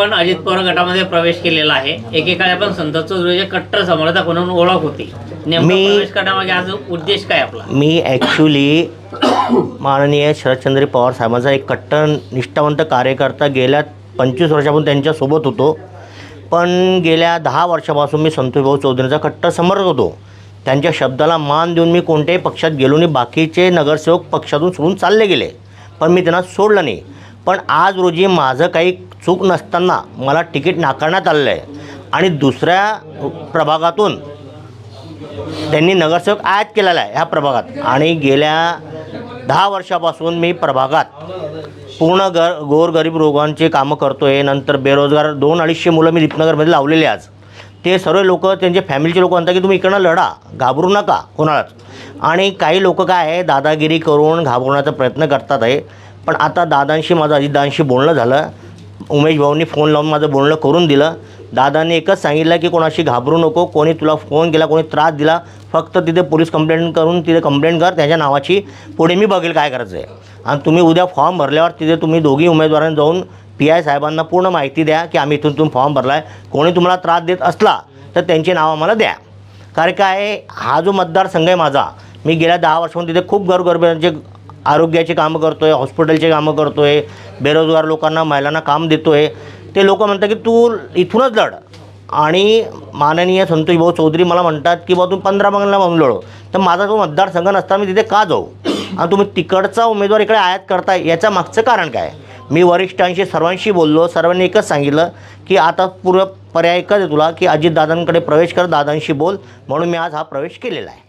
आपण अजित पवार गटामध्ये प्रवेश केलेला आहे. एकेकाळी आपण संत चौधरीचे कट्टर समर्थक म्हणून ओळख होती? नेमका मी- प्रवेश करण्यामागे आज उद्देश काय आपला? मी ॲक्च्युली माननीय शरदचंद्र पवार साहेबांचा एक कट्टर निष्ठावंत कार्यकर्ता गेल्या पंचवीस वर्षापासून त्यांच्यासोबत होतो. पण गेल्या दहा वर्षापासून मी संतोष भाऊ चौधरीचा कट्टर समर्थक होतो. त्यांच्या शब्दाला मान देऊन मी कोणत्याही पक्षात गेलो नाही. बाकीचे नगरसेवक पक्षातून सोडून चालले गेले. पण मी त्यांना सोडलं नाही. पण आज रोजी माझं काही चूक नसताना मला तिकीट नाकारण्यात आलेलं आहे. आणि दुसऱ्या प्रभागातून त्यांनी नगरसेवक आयात केलेला आहे ह्या प्रभागात. आणि गेल्या दहा वर्षापासून मी प्रभागात पूर्ण गर गोरगरीब रोगांची कामं करतो आहे नंतर बेरोजगार दोन अडीचशे मुलं मी दीपनगरमध्ये लावलेली आज. ते सर्व लोक त्यांचे फॅमिलीचे लोक म्हणतात की तुम्ही इकडनं लढा घाबरू नका कोणालाच. आणि काही लोक काय आहे दादागिरी करून घाबरवण्याचा प्रयत्न करतात आहे. पण आता दादांशी माझं अजितदादांशी बोलणं झालं. उमेश भाऊंनी फोन लावून माझं बोलणं करून दिलं. दादांनी एकच सांगितलं की कोणाशी घाबरू नको कोणी तुला फोन केला कोणी त्रास दिला फक्त तिथे पोलीस कंप्लेंट करून तिथे कंप्लेंट कर त्याच्या नावाची पुढे मी बघेल काय करायचं आहे आणि तुम्ही उद्या फॉर्म भरल्यावर तिथे तुम्ही दोघी उमेदवारांनी जाऊन पी आय साहेबांना पूर्ण माहिती द्या की आम्ही इथून तुम्ही फॉर्म भरला आहे कोणी तुम्हाला त्रास देत असला तर त्यांची नाव आम्हाला द्या. कारण काय आहे, हा जो मतदारसंघ आहे माझा मी गेल्या दहा वर्षामध्ये तिथे खूप गरगरब्यांचे म्हणजे आरोग्याचे कामं करतो आहे हॉस्पिटलचे कामं करतो आहे बेरोजगार लोकांना महिलांना काम देतो आहे ते लोक म्हणतात की तू इथूनच लढ. आणि माननीय संतोष भाऊ चौधरी मला म्हणतात की बा तू पंधरा मंगला म्हणून लढो. तर माझा जो मतदारसंघ नसता मी तिथे का जाऊ? आणि तुम्ही तिकडचा उमेदवार इकडे आयात करताय याच्या मागचं कारण काय? मी वरिष्ठांशी सर्वांशी बोललो सर्वांनी एकच सांगितलं की आता पूर्ण पर्याय एकच तुला की अजितदादांकडे प्रवेश कर दादांशी बोल म्हणून मी आज हा प्रवेश केलेला आहे.